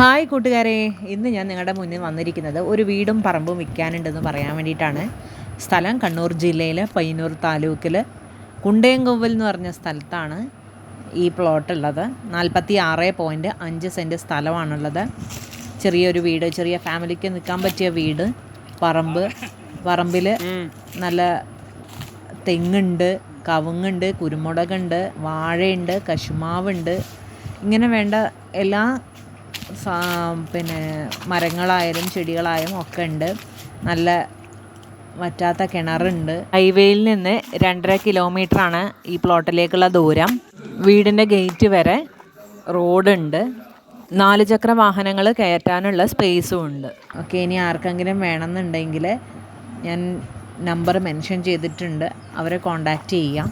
Hi കൂട്ടുകാരെ ഇന്ന് ഞാൻ നിങ്ങളുടെ മുന്നിൽ വന്നിരിക്കുന്നത് ഒരു വീടും പറമ്പും വിൽക്കാനുണ്ടെന്ന് പറയാൻ വേണ്ടിയിട്ടാണ്. സ്ഥലം കണ്ണൂർ ജില്ലയിലെ പയ്യന്നൂർ താലൂക്കിൽ കുണ്ടയംകൊവ്വൽ എന്ന് പറഞ്ഞ സ്ഥലത്താണ് ഈ പ്ലോട്ട് ഉള്ളത് നാൽപ്പത്തി ആറ് പോയിന്റ് അഞ്ച് സെന്റ് സ്ഥലമാണുള്ളത്. ചെറിയൊരു വീട് ചെറിയ ഫാമിലിക്ക് നിൽക്കാൻ പറ്റിയ വീട് പറമ്പ്. പറമ്പിൽ നല്ല തെങ്ങുണ്ട് കവുങ്ങുണ്ട് കുരുമുളകുണ്ട് വാഴയുണ്ട് കശുമാവുണ്ട്. ഇങ്ങനെ വേണ്ട എല്ലാ പിന്നെ മരങ്ങളായാലും ചെടികളായാലും ഒക്കെ ഉണ്ട്. നല്ല വറ്റാത്ത കിണറുണ്ട്. ഹൈവേയിൽ നിന്ന് രണ്ടര കിലോമീറ്ററാണ് ഈ പ്ലോട്ടിലേക്കുള്ള ദൂരം. വീടിന്റെ ഗേറ്റ് വരെ റോഡുണ്ട്. നാല് ചക്ര വാഹനങ്ങൾ കയറ്റാനുള്ള സ്പേസും ഉണ്ട്. ഓക്കെ ഇനി ആർക്കെങ്കിലും വേണമെന്നുണ്ടെങ്കിൽ ഞാൻ നമ്പർ മെൻഷൻ ചെയ്തിട്ടുണ്ട്. അവരെ കോണ്ടാക്റ്റ് ചെയ്യാം.